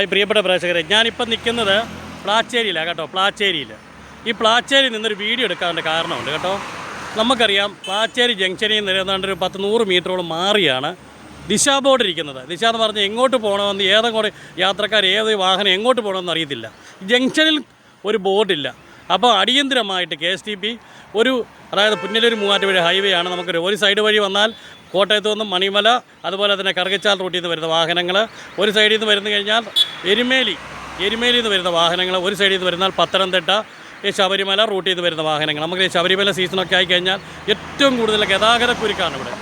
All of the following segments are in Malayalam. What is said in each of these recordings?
ഹായ് പ്രിയപ്പെട്ട പ്രേക്ഷകരെ ഞാനിപ്പോൾ നിൽക്കുന്നത് പ്ലാച്ചേരിയിലാണ് കേട്ടോ പ്ലാച്ചേരിയിൽ ഈ പ്ലാച്ചേരി നിന്നൊരു വീഡിയോ എടുക്കാനുള്ള കാരണമുണ്ട് കേട്ടോ. നമുക്കറിയാം പ്ലാച്ചേരി ജംഗ്ഷനിൽ നിന്ന് ഏതാണ്ട് ഒരു പത്ത് നൂറ് മീറ്ററോളം മാറിയാണ് ദിശാ ബോർഡ് ഇരിക്കുന്നത്. ദിശ എന്ന് പറഞ്ഞാൽ എങ്ങോട്ട് പോകണമെന്ന് ഏതെങ്കിലും യാത്രക്കാർ ഏത് വാഹനം എങ്ങോട്ട് പോകണമെന്ന് അറിയത്തില്ല. ജംഗ്ഷനിൽ ഒരു ബോർഡില്ല. അപ്പോൾ അടിയന്തിരമായിട്ട് കെ എസ് ടി പി ഒരു അതായത് പുന്നലൂർ മൂവാറ്റുപുഴ ഹൈവേ ആണ് നമുക്കൊരു ഒരു സൈഡ് വഴി വന്നാൽ കോട്ടയത്ത് നിന്നും മണിമല അതുപോലെ തന്നെ കറുകച്ചാൽ റൂട്ടിൽ നിന്ന് വരുന്ന വാഹനങ്ങൾ ഒരു സൈഡിൽ നിന്ന് വരുന്നു കഴിഞ്ഞാൽ എരുമേലി എരുമേലിയിൽ നിന്ന് വരുന്ന വാഹനങ്ങൾ ഒരു സൈഡിൽ നിന്ന് വരുന്നാൽ പത്തനംതിട്ട ഈ ശബരിമല റൂട്ടിൽ നിന്ന് വരുന്ന വാഹനങ്ങൾ നമുക്ക് ഈ ശബരിമല സീസണൊക്കെ ആയിക്കഴിഞ്ഞാൽ ഏറ്റവും കൂടുതൽ ഗതാഗത കുരുക്കാണ് ഇവിടെ.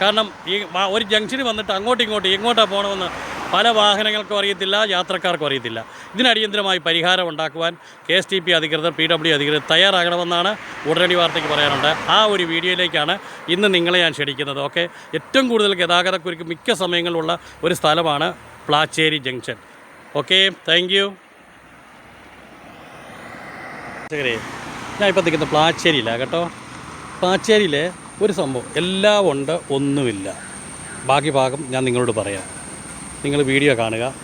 കാരണം ഈ ഒരു ജംഗ്ഷനിൽ വന്നിട്ട് അങ്ങോട്ടും ഇങ്ങോട്ടും എങ്ങോട്ടാണ് പോകണമെന്ന് പല വാഹനങ്ങൾക്കും അറിയത്തില്ല യാത്രക്കാർക്കും അറിയത്തില്ല. ഇതിനടിയന്തരമായി പരിഹാരം ഉണ്ടാക്കുവാൻ കെ എസ് ടി പി അധികൃതർ പി ഡബ്ല്യു അധികൃതർ തയ്യാറാകണമെന്നാണ് ഉടനടി വാർത്തയ്ക്ക് പറയാനുണ്ട്. ആ ഒരു വീഡിയോയിലേക്കാണ് ഇന്ന് നിങ്ങളെ ഞാൻ ക്ഷണിക്കുന്നത് ഓക്കെ? ഏറ്റവും കൂടുതൽ ഗതാഗതക്കുരുക്ക് മിക്ക സമയങ്ങളിലുള്ള ഒരു സ്ഥലമാണ് Placheri junction. Okay thank you ഞാൻ ഇപ്പോൾ നിൽക്കുന്നത് പ്ലാച്ചേരിയിലാണ് കേട്ടോ. പ്ലാച്ചേരിയിലെ ഒരു സംഭവം എല്ലാം ഉണ്ട് ഒന്നുമില്ല. ബാക്കി ഭാഗം ഞാൻ നിങ്ങളോട് പറയാം. നിങ്ങൾ വീഡിയോ കാണുക.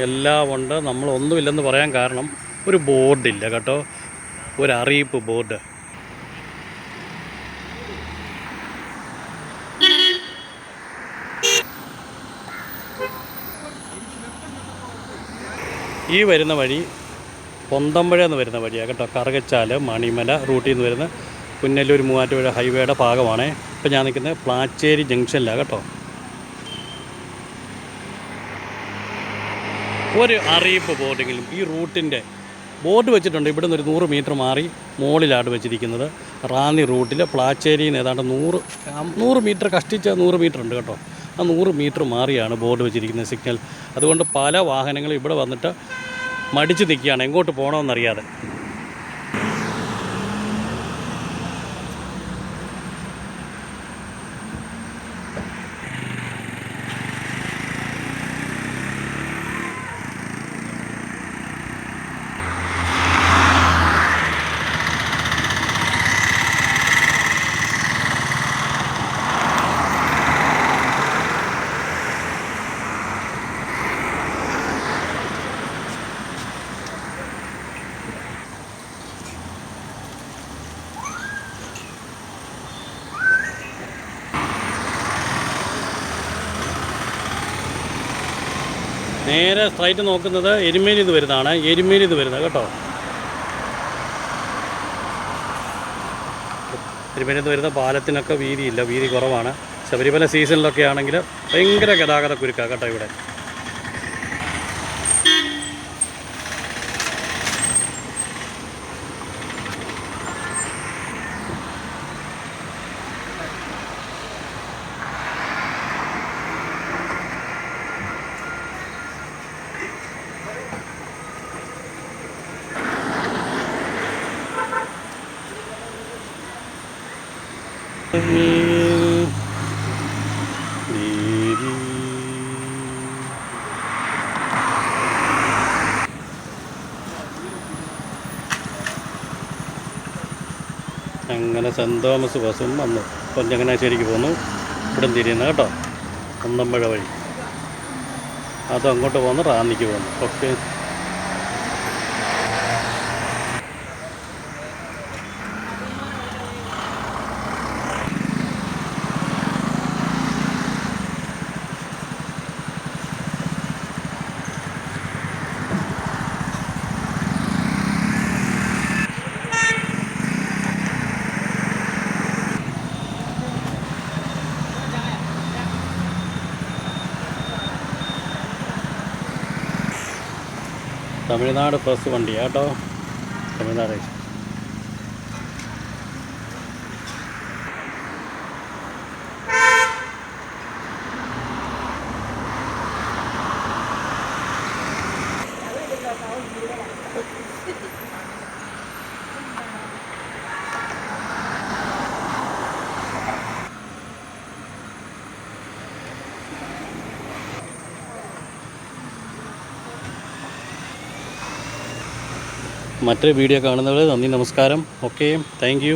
എല്ലാം ഉണ്ട്. നമ്മളൊന്നുമില്ലെന്ന് പറയാൻ കാരണം ഒരു ബോർഡില്ല കേട്ടോ. ഒരു ബോർഡ്. ഈ വരുന്ന വഴി പൊന്തമ്പഴ എന്ന് വരുന്ന വഴിയാണ് കേട്ടോ. കറുകച്ചാൽ മണിമല റൂട്ടിൽ നിന്ന് വരുന്ന പുന്നല്ലൂർ മൂവാറ്റുപുഴ ഹൈവേയുടെ ഭാഗമാണ്. ഇപ്പം ഞാൻ നിൽക്കുന്നത് പ്ലാച്ചേരി ജംഗ്ഷനിലാണ് കേട്ടോ. ഒരു അറിയിപ്പ് ബോർഡെങ്കിലും ഈ റൂട്ടിന്റെ ബോർഡ് വെച്ചിട്ടുണ്ട്. ഇവിടെ നിന്ന് ഒരു നൂറ് മീറ്റർ മാറി മുകളിലാണ് വെച്ചിരിക്കുന്നത്. റാന്നി റൂട്ടിൽ പ്ലാച്ചേരിയിൽ നിന്ന് ഏതാണ്ട് നൂറ് നൂറ് മീറ്റർ കഷ്ടിച്ച നൂറ് മീറ്റർ ഉണ്ട് കേട്ടോ. ആ നൂറ് മീറ്റർ മാറിയാണ് ബോർഡ് വെച്ചിരിക്കുന്നത് സിഗ്നൽ. അതുകൊണ്ട് പല വാഹനങ്ങളും ഇവിടെ വന്നിട്ട് മടിച്ച് നിൽക്കുകയാണ്. എങ്ങോട്ട് പോകണമെന്നറിയാതെ. നേരെ സ്ട്രൈറ്റ് നോക്കുന്നത് എരുമേലി ഇത് വരുന്നതാണ്. എരുമേലി ഇത് വരുന്നത് കേട്ടോ. എരുമേലി ഇത് വരുന്ന പാലത്തിനൊക്കെ വീതിയില്ല. വീതി കുറവാണ്. ശബരിമല സീസണിലൊക്കെ ആണെങ്കിൽ ഭയങ്കര ഗതാഗത കുരുക്കാണ് കേട്ടോ ഇവിടെ. അങ്ങനെ സെന്റ് തോമസ് ബസ്സും വന്നു. ഇപ്പം പോന്നു. ഇവിടെ തിരിയുന്ന കേട്ടോ. കുന്നമ്പഴ വഴി. അത് അങ്ങോട്ട് പോന്ന് റാന്നിക്ക് പോന്നു. ഓക്കെ തമിഴ്നാട് ഫസ്റ്റ് വണ്ടി കേട്ടോ തമിഴ്നാട് മറ്റൊരു വീഡിയോ കാണുന്നവരെ നന്ദി നമസ്കാരം. Okay thank